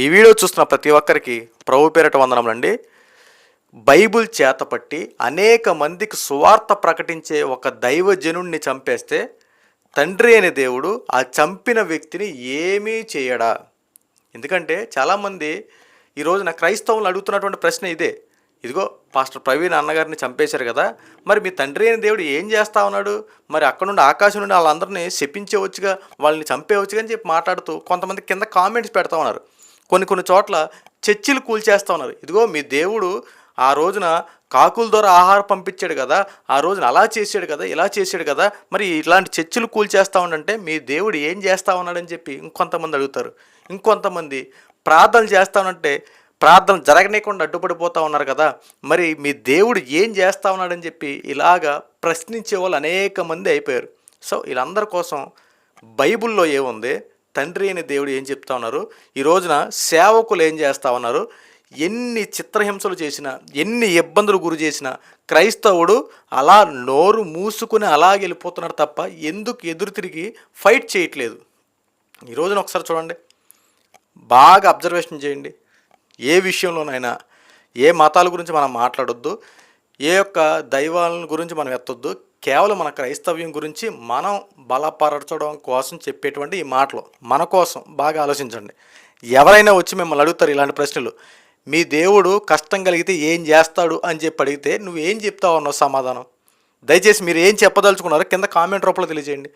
ఈ వీడియో చూస్తున్న ప్రతి ఒక్కరికి ప్రభు పేరట వందనములండి. బైబుల్ చేతపట్టి అనేక మందికి సువార్త ప్రకటించే ఒక దైవజనుణ్ణి చంపేస్తే తండ్రి అనే దేవుడు ఆ చంపిన వ్యక్తిని ఏమీ చేయడా? ఎందుకంటే చాలామంది ఈ రోజున క్రైస్తవులు అడుగుతున్నటువంటి ప్రశ్న ఇదే. ఇదిగో పాస్టర్ ప్రవీణ్ అన్నగారిని చంపేశారు కదా మరి మీ తండ్రి అయిన దేవుడు ఏం చేస్తా ఉన్నాడు? మరి అక్కడ నుండి ఆకాశం నుండి వాళ్ళందరినీ శపించవచ్చుగా వాళ్ళని చంపేవచ్చుగా అని చెప్పి మాట్లాడుతూ కొంతమంది కింద కామెంట్స్ పెడతా ఉన్నారు. కొన్ని కొన్ని చోట్ల చర్చిలు కూల్చేస్తూ ఉన్నారు. ఇదిగో మీ దేవుడు ఆ రోజున కాకుల ద్వారా ఆహారం పంపించాడు కదా ఆ రోజున అలా చేసాడు కదా ఇలా చేసాడు కదా మరి ఇలాంటి చర్చిలు కూల్చేస్తూ ఉండంటే మీ దేవుడు ఏం చేస్తా ఉన్నాడని చెప్పి ఇంకొంతమంది అడుగుతారు. ఇంకొంతమంది ప్రార్థన చేస్తానంటే ప్రార్థన జరగనీయకుండా అడ్డుపడిపోతా ఉన్నారు కదా మరి మీ దేవుడు ఏం చేస్తా ఉన్నాడని చెప్పి ఇలాగా ప్రశ్నించే వాళ్ళు అనేక మంది అయిపోయారు. సో వీళ్ళందరి కోసం బైబిల్లో ఏముంది? తండ్రి అనే దేవుడు ఏం చెప్తా ఉన్నారు? ఈ రోజున సేవకులు ఏం చేస్తా ఉన్నారు? ఎన్ని చిత్రహింసలు చేసినా ఎన్ని ఇబ్బందులు గురి చేసినా క్రైస్తవుడు అలా నోరు మూసుకుని అలాగే వెళ్ళిపోతున్నాడు తప్ప ఎందుకు ఎదురు తిరిగి ఫైట్ చేయట్లేదు? ఈ రోజున ఒకసారి చూడండి. బాగా అబ్జర్వేషన్ చేయండి. ఏ విషయంలోనైనా ఏ మతాల గురించి మనం మాట్లాడొద్దు. ఏ యొక్క దైవాలను గురించి మనం ఎత్తొద్దు కేవలం మన క్రైస్తవ్యం గురించి మనం బలపరచడం కోసం చెప్పేటువంటి ఈ మాటలు మన కోసం బాగా ఆలోచించండి. ఎవరైనా వచ్చి మిమ్మల్ని అడుగుతారు ఇలాంటి ప్రశ్నలు మీ దేవుడు కష్టం కలిగితే ఏం చేస్తాడు? అని చెప్పి అడిగితే నువ్వు ఏం చెప్తావు? అన్నావు సమాధానం. దయచేసి మీరు ఏం చెప్పదలుచుకున్నారో కింద కామెంట్ రూపంలో తెలియజేయండి.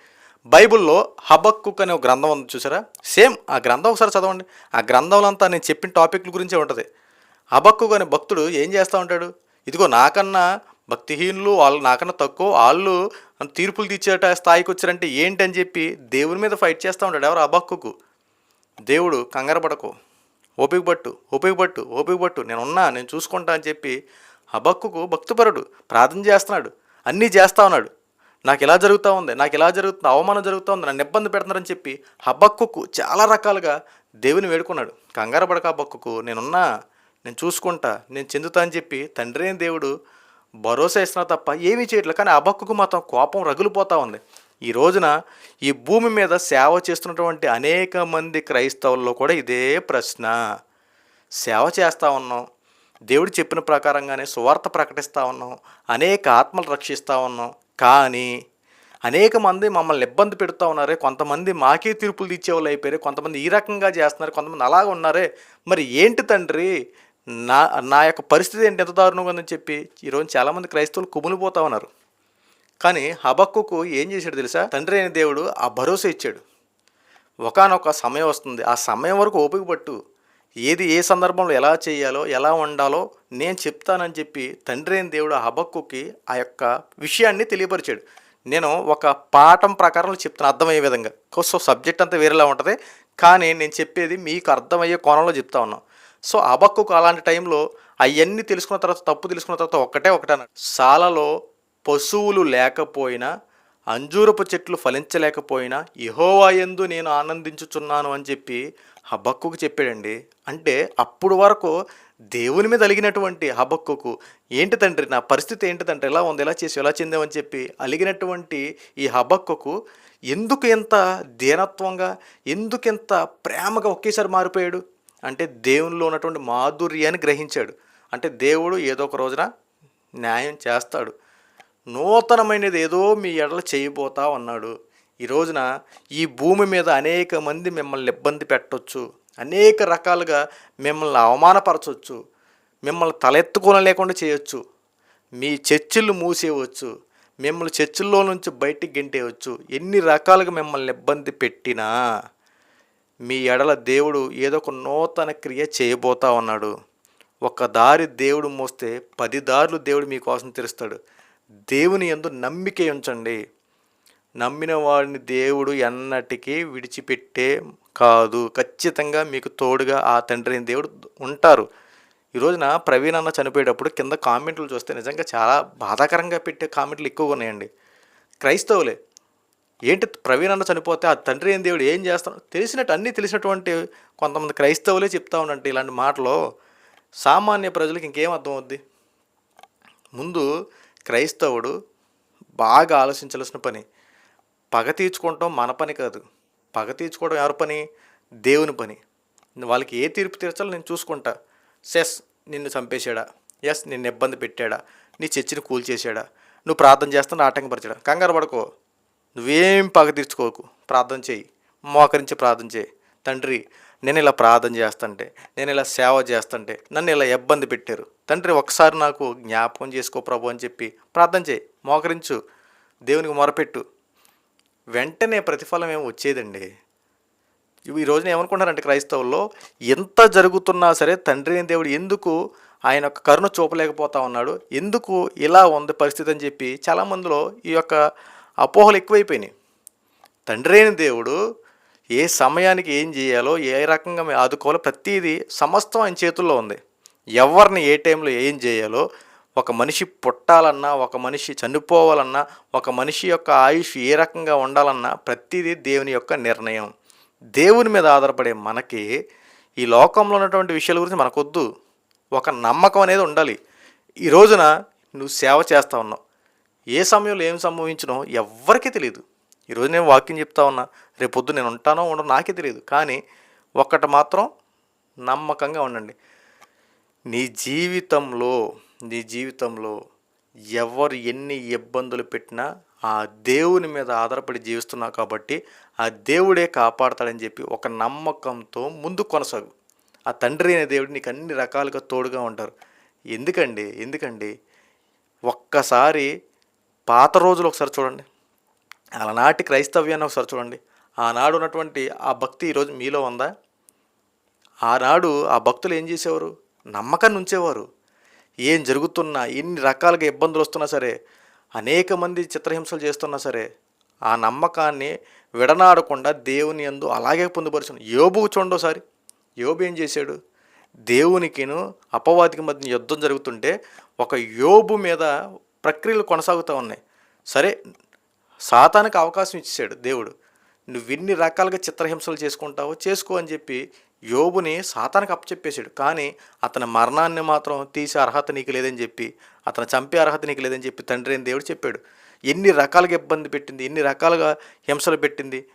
బైబిల్లో హబక్కుక్ అనే ఒక గ్రంథం ఉంది చూసారా? సేమ్ ఆ గ్రంథం ఒకసారి చదవండి. ఆ గ్రంథంలో అంతా నేను చెప్పిన టాపిక్ల గురించే ఉంటుంది. హబక్కుక్ అనే భక్తుడు ఏం చేస్తూ ఉంటాడు? ఇదిగో నాకన్నా భక్తిహీనులు వాళ్ళు నాకన్నా తక్కువ వాళ్ళు తీర్పులు తీర్చేట స్థాయికి వచ్చారంటే ఏంటని చెప్పి దేవుని మీద ఫైట్ చేస్తూ ఉంటాడు ఎవరు? అబక్కుకు. దేవుడు కంగారు పడకు. ఓపిక పట్టు ఓపిక పట్టు ఓపిక పట్టు. నేను ఉన్నా నేను చూసుకుంటా అని చెప్పి హబక్కుకు భక్తిపరుడు ప్రార్థన చేస్తున్నాడు. అన్నీ చేస్తా ఉన్నాడు. నాకు ఇలా జరుగుతూ ఉంది నాకు ఇలా జరుగుతుంది అవమానం జరుగుతూ ఉంది నన్ను ఇబ్బంది పెడుతున్నారని చెప్పి హబక్కుకు చాలా రకాలుగా దేవుని వేడుకున్నాడు. కంగారు పడక హబక్కుకు నేనున్నా నేను చూసుకుంటా నేను చెందుతా అని చెప్పి తండ్రి అయిన దేవుడు భరోసా ఇస్తున్నా తప్ప ఏమీ చేయట్లేదు. కానీ అబక్కుకు మాత్రం కోపం రగులిపోతూ ఉంది. ఈ రోజున ఈ భూమి మీద సేవ చేస్తున్నటువంటి అనేక మంది క్రైస్తవుల్లో కూడా ఇదే ప్రశ్న. సేవ చేస్తూ ఉన్నాం. దేవుడు చెప్పిన ప్రకారంగానే సువార్త ప్రకటిస్తూ ఉన్నాం. అనేక ఆత్మలు రక్షిస్తూ ఉన్నాం. కానీ అనేక మంది మమ్మల్ని ఇబ్బంది పెడుతూ ఉన్నారే. కొంతమంది మాకే తీర్పులు తీర్చేవాళ్ళు అయిపోయారు. కొంతమంది ఈ రకంగా చేస్తున్నారు. కొంతమంది అలాగ ఉన్నారే. మరి ఏంటి తండ్రి? నా నా యొక్క పరిస్థితి ఏంటి? ఎంత దారుణంగా ఉందని చెప్పి ఈరోజు చాలామంది క్రైస్తవులు కుమిలిపోతా ఉన్నారు. కానీ హబక్కుకు ఏం చేశాడు తెలుసా? తండ్రి అయిన దేవుడు ఆ భరోసా ఇచ్చాడు. ఒకానొక సమయం వస్తుంది. ఆ సమయం వరకు ఓపిక పట్టు. ఏది ఏ సందర్భంలో ఎలా చేయాలో ఎలా ఉండాలో నేను చెప్తానని చెప్పి తండ్రి అయిన దేవుడు ఆ హబక్కుకి ఆ యొక్క విషయాన్ని తెలియపరిచాడు. నేను ఒక పాఠం ప్రకారం చెప్తాను అర్థమయ్యే విధంగా. సో సబ్జెక్ట్ అంతా వేరేలా ఉంటుంది. కానీ నేను చెప్పేది మీకు అర్థమయ్యే కోణంలో చెప్తా ఉన్నాను సో అబక్కుకు అలాంటి టైంలో అవన్నీ తెలుసుకున్న తర్వాత తప్పు తెలుసుకున్న తర్వాత ఒక్కటే ఒకటే సాలలో పశువులు లేకపోయినా అంజూరపు చెట్లు ఫలించలేకపోయినా యహోవాయందు నేను ఆనందించుచున్నాను అని చెప్పి హబక్కుకు చెప్పాడండి. అంటే అప్పుడు వరకు దేవుని మీద అలిగినటువంటి హబక్కుకు ఏంటి తండ్రి నా పరిస్థితి ఏంటి తండ్రి? ఎలా ఉంది? ఎలా చేసి ఎలా చెందామని చెప్పి అలిగినటువంటి ఈ హబక్కుకు ఎందుకు ఎంత దీనత్వంగా ఎందుకు ఎంత ప్రేమగా ఒకేసారి మారిపోయాడు? అంటే దేవునిలో ఉన్నటువంటి మాధుర్యాన్ని గ్రహించాడు. అంటే దేవుడు ఏదో ఒక రోజున న్యాయం చేస్తాడు. నూతనమైనది ఏదో మీ ఎడలు చేయబోతా ఉన్నాడు ఈ రోజున ఈ భూమి మీద అనేక మంది మిమ్మల్ని ఇబ్బంది పెట్టొచ్చు. అనేక రకాలుగా మిమ్మల్ని అవమానపరచవచ్చు మిమ్మల్ని తలెత్తుకోలేకుండా చేయొచ్చు. మీ చర్చిలు మూసేయవచ్చు. మిమ్మల్ని చర్చిల్లో నుంచి బయటికి గెంటేయవచ్చు ఎన్ని రకాలుగా మిమ్మల్ని ఇబ్బంది పెట్టినా మీ ఎడల దేవుడు ఏదో ఒక నూతన క్రియ చేయబోతా ఉన్నాడు. ఒక దారి దేవుడు మోస్తే పది దారులు దేవుడు మీకోసం తెరుస్తాడు. దేవుని ఎందు నమ్మిక ఉంచండి. నమ్మిన వాడిని దేవుడు ఎన్నటికీ విడిచిపెట్టే కాదు. ఖచ్చితంగా మీకు తోడుగా ఆ తండ్రి అయిన దేవుడు ఉంటారు. ఈ రోజున ప్రవీణ్ అన్న చనిపోయేటప్పుడు కింద కామెంట్లు చూస్తే నిజంగా చాలా బాధాకరంగా పెట్టే కామెంట్లు ఎక్కువగా ఉన్నాయండి. క్రైస్తవులే ఏంటి ప్రవీణ్ అన్న చనిపోతే ఆ తండ్రి అయిన దేవుడు ఏం చేస్తాను తెలిసినట్టు అన్నీ తెలిసినటువంటి కొంతమంది క్రైస్తవులే చెప్తా ఉన్నట్టు ఇలాంటి మాటలు. సామాన్య ప్రజలకు ఇంకేం అర్థం అవుద్ది ముందు క్రైస్తవుడు బాగా ఆలోచించాల్సిన పని. పగ తీర్చుకోవటం మన పని కాదు. పగ తీర్చుకోవడం ఎవరి పని? దేవుని పని. వాళ్ళకి ఏ తీర్పు తీర్చాలో నేను చూసుకుంటా. సెస్ నిన్ను చంపేశాడా? ఎస్ నిన్ను ఇబ్బంది పెట్టాడా? నీ చర్చిని కూల్చేసాడా నువ్వు ప్రార్థన చేస్తాను ఆటంకపరిచాడా? కంగారు పడుకో. నువ్వేం పగ తీర్చుకోకు ప్రార్థన చేయి. మోకరించి ప్రార్థన చేయి. తండ్రి నేను ఇలా ప్రార్థన చేస్తుంటే నేను ఇలా సేవ చేస్తుంటే నన్ను ఇలా ఇబ్బంది పెట్టారు. తండ్రి ఒకసారి నాకు జ్ఞాపకం చేసుకో ప్రభు అని చెప్పి ప్రార్థన చేయి. మోకరించు. దేవునికి మొరపెట్టు. వెంటనే ప్రతిఫలం ఏమి వచ్చేదండి. ఈ రోజున ఏమనుకుంటారంటే క్రైస్తవుల్లో ఎంత జరుగుతున్నా సరే తండ్రి దేవుడు ఎందుకు ఆయన యొక్క కరుణ చూపలేకపోతా ఉన్నాడు? ఎందుకు ఇలా ఉంది పరిస్థితి అని చెప్పి చాలామందిలో ఈ యొక్క అపోహలు ఎక్కువైపోయినాయి. తండ్రి అయిన దేవుడు ఏ సమయానికి ఏం చేయాలో ఏ రకంగా ఆదుకోవాలో ప్రతిదీ సమస్తం ఆయన చేతుల్లో ఉంది. ఎవరిని ఏ టైంలో ఏం చేయాలో ఒక మనిషి పుట్టాలన్నా ఒక మనిషి చనిపోవాలన్నా ఒక మనిషి యొక్క ఆయుష్ ఏ రకంగా ఉండాలన్నా ప్రతిదీ దేవుని యొక్క నిర్ణయం. దేవుని మీద ఆధారపడే మనకి ఈ లోకంలో ఉన్నటువంటి విషయాల గురించి మనకొద్దు. ఒక నమ్మకం అనేది ఉండాలి. ఈ రోజున నువ్వు సేవ చేస్తా ఉన్నావు. ఏ సమయంలో ఏం సంభవించినో ఎవ్వరికీ తెలియదు ఈరోజు నేను వాక్యం చెప్తా ఉన్నా రేపొద్దు నేను ఉంటానో ఉండో నాకే తెలియదు కానీ ఒక్కటి మాత్రం నమ్మకంగా ఉండండి. నీ జీవితంలో నీ జీవితంలో ఎవరు ఎన్ని ఇబ్బందులు పెట్టినా ఆ దేవుని మీద ఆధారపడి జీవిస్తున్నావు కాబట్టి ఆ దేవుడే కాపాడతాడని చెప్పి ఒక నమ్మకంతో ముందు కొనసాగు. ఆ తండ్రి అనే దేవుడు నీకు అన్ని రకాలుగా తోడుగా ఉంటారు. ఎందుకండి? ఎందుకండి? ఒక్కసారి పాత రోజులు ఒకసారి చూడండి. అలనాటి క్రైస్తవ్యాన్ని ఒకసారి చూడండి. ఆనాడు ఉన్నటువంటి ఆ భక్తి ఈరోజు మీలో ఉందా? ఆనాడు ఆ భక్తులు ఏం చేసేవారు? నమ్మకాన్ని ఉంచేవారు. ఏం జరుగుతున్నా ఎన్ని రకాలుగా ఇబ్బందులు వస్తున్నా సరే అనేక మంది చిత్రహింసలు చేస్తున్నా సరే ఆ నమ్మకాన్ని విడనాడకుండా దేవుని యందు అలాగే పొందుపరుచును యోబు చూడండి యోబు ఏం చేశాడు? దేవునికిను అపవాదికి మధ్య యుద్ధం జరుగుతుంటే ఒక యోబు మీద ప్రక్రియలు కొనసాగుతూ ఉన్నాయి. సరే సాతానికి అవకాశం ఇచ్చాడు దేవుడు. నువ్వు ఎన్ని రకాలుగా చిత్రహింసలు చేసుకుంటావో చేసుకో అని చెప్పి యోబుని సాతానికి అప్పచెప్పేశాడు. కానీ అతని మరణాన్ని మాత్రం తీసే అర్హత నీకు లేదని చెప్పి అతను చంపే అర్హత నీకు లేదని చెప్పి తండ్రి అని దేవుడు చెప్పాడు. ఎన్ని రకాలుగా ఇబ్బంది పెట్టింది ఎన్ని రకాలుగా హింసలు పెట్టింది.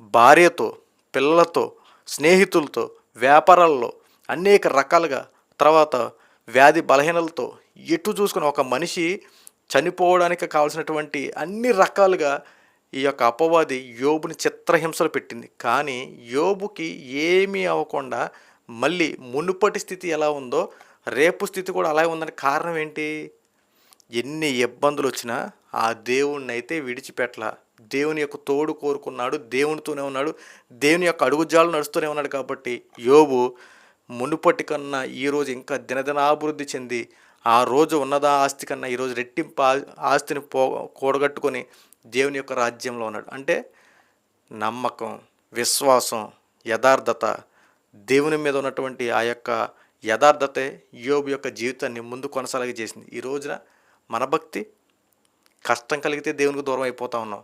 భార్యతో పిల్లలతో స్నేహితులతో వ్యాపారాల్లో అనేక రకాలుగా. తర్వాత వ్యాధి బలహీనలతో ఎటు చూసుకుని ఒక మనిషి చనిపోవడానికి కావాల్సినటువంటి అన్ని రకాలుగా ఈ యొక్క అపవాది యోబుని చిత్రహింసలు పెట్టింది. కానీ యోబుకి ఏమీ అవ్వకుండా మళ్ళీ మునుపటి స్థితి ఎలా ఉందో రేపు స్థితి కూడా అలాగే ఉందని కారణం ఏంటి? ఎన్ని ఇబ్బందులు వచ్చినా ఆ దేవుణ్ణి అయితే విడిచిపెట్టల దేవుని యొక్క తోడు కోరుకున్నాడు దేవునితోనే ఉన్నాడు దేవుని యొక్క అడుగుజాలు నడుస్తూనే ఉన్నాడు కాబట్టి యోబు మునుపటి కన్నా ఈరోజు ఇంకా దినదినాభివృద్ధి చెంది ఆ రోజు ఉన్నదా ఆస్తి కన్నా ఈరోజు రెట్టింపు ఆస్తిని పో కూడగట్టుకొని దేవుని యొక్క రాజ్యంలో ఉన్నాడు. అంటే నమ్మకం విశ్వాసం యథార్థత దేవుని మీద ఉన్నటువంటి ఆ యొక్క యథార్థతే యోబు యొక్క జీవితాన్ని ముందు కొనసాగి చేసింది. ఈ రోజున మన భక్తి కష్టం కలిగితే దేవునికి దూరం అయిపోతా ఉన్నాం.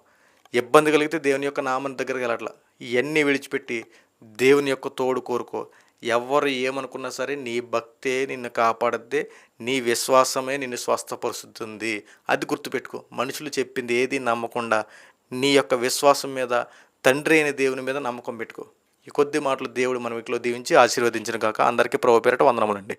ఇబ్బంది కలిగితే దేవుని యొక్క నామని దగ్గరికి వెళ్ళట్లా. ఇవన్నీ విడిచిపెట్టి దేవుని యొక్క తోడు కోరుకో ఎవరు ఏమనుకున్నా సరే నీ భక్తే నిన్ను కాపాడద్దే నీ విశ్వాసమే నిన్ను స్వస్థపరుస్తుంది. అది గుర్తుపెట్టుకో. మనుషులు చెప్పింది ఏది నమ్మకుండా నీ యొక్క విశ్వాసం మీద తండ్రి అయిన దేవుని మీద నమ్మకం పెట్టుకో. ఈ కొద్ది మాటలు దేవుడు మన ఇట్లో దీవించి ఆశీర్వదించిన కాక అందరికీ ప్రభు పేరట వందనములండి.